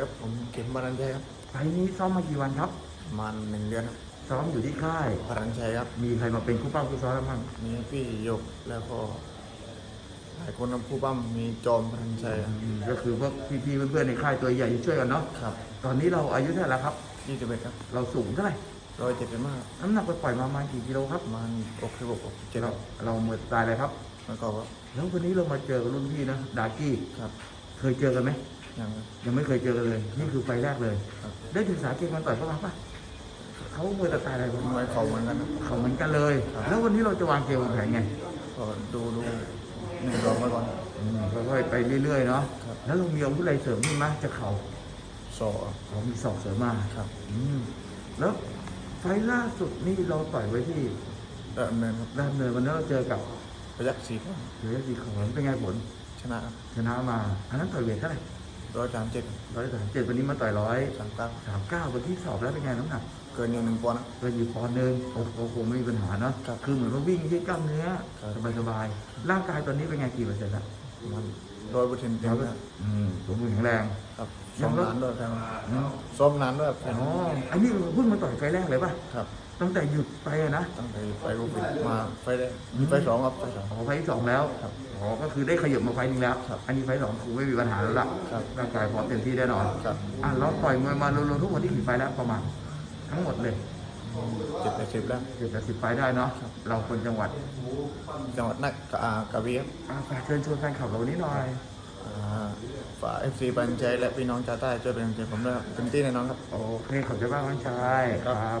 ครับผมเข็มบารันชัยครับไฟล์นี้ซ้อมมากี่วันครับ ประมาณหนึ่งเดือนครับซ้อมอยู่ที่ค่าย บารันชัยครับมีใครมาเป็นคู่เป้าคู่ซ้อมบ้างมีพี่หยกแล้วก็หลายคนครับผู้ปั้มมีจอมบารันชัยครับอืมก็คือพวกพี่ๆเพื่อนๆในค่ายตัวใหญ่ที่ช่วยกันเนาะ ครับตอนนี้เราอายุเท่าไหร่แล้วครับ ยี่สิบเอ็ดครับเราสูงเท่าไหร่ ร้อยเจ็ดสิบมากน้ำหนักไปปล่อยมาประมาณกี่กิโลครับประมาณหกสิบหกเจ็ดเราเราเมื่อตายเลยครับ แล้วก็ครับแล้ววันนี้เรามาเจอกับรุ่นพี่นะ ดากี้ ครับ เคยเจอกันไหม ยังครับ ยังไม่เคยเจอกันเลย นี่คือไฟล์แรกเลย ครับ ได้ศึกษาเกมมันต่อยเขาบ้างปะเขาเมื่อตายอะไรบ้างมวยเข่าเหมือนกันครับ เขาเหมือนกันเลยแล้ววันนี้เราจะวางเกมวางแผนไงก็ดูดูหนึ่งรองไว้ก่อน อืมค่อยๆไปเรื่อยๆเนาะ ครับ แล้วเรามีอาวุธอะไรเสริมนี่มั้ยจะเข่าสอเรามีศอกเสริมมาครับอืมแล้วไฟล์ล่าสุดนี่เราต่อยไว้ที่ดำเนินครับด้านเนินวันนั้นเราเจอกับประยักษ์สี่คนเสือสีขอนเป็นไงผลชนะครับชนะมาอันนั้นต่อยเวทเท่าไหร่ ร้อยสามเจ็ดร้อยสามเจ็ดวันนี้มาต่อยร้อยสามเก้าสามเก้าวันที่สอบแล้วเป็นไงน้ำหนักเกินอยู่หนึ่งปอนด์นะก็อยู่ปอนด์หนึ่งโอ้โหคงไม่มีปัญหาเนาะครับคือเหมือนว่าวิ่งที่กล้ามเนื้อครับสบายๆร่างกายตอนนี้เป็นไงกี่เปอร์เซ็นต์ละป ระมาณร้อยเปอร์เซ็นต์เต็มนะอืมสมบูรณ์แข็งแรงครับซ้อมนานด้วยครับอืมซ้อมนานด้วยครับอ๋ออันนี้เพิ่งมาต่อยไฟล์แรกเลยป่ะครับตั้งแต่หยุดไปอะนะตั้งแต่ไปรูปมาไฟได้มีไฟสองครับไฟสองอ๋อไฟล์ที่สองแล้วครับอ๋อก็คือได้ขยับมาไฟล์หนึงแล้วครับอันนี้ไฟล์สองคือไม่มีปัญหาแล้วล่ะครับร่างกายพร้อมเต็มที่แน่นอนครับอะเราปล่อยมวยมารวมๆทุกวันที่กี่ไฟล์แล้วประมาณ ทั้งหมดเลย เจ็ดแปดสิบแล้วเกือบจะสิบไฟล์ได้เนาะเราคนจังหวัดจังหวัดนักกะอ่ากระบี่ครับอะฝากเชิญชวนแฟนคลับเราวันนี้หน่อยอ่าฝากเอฟซีบันใจและพี่น้องชาวใต้ช่วยเป็นกำลังใจผมด้วยครับเต็มที่แน่นอนครับ โอเคขอบใจมากน้องชายครับ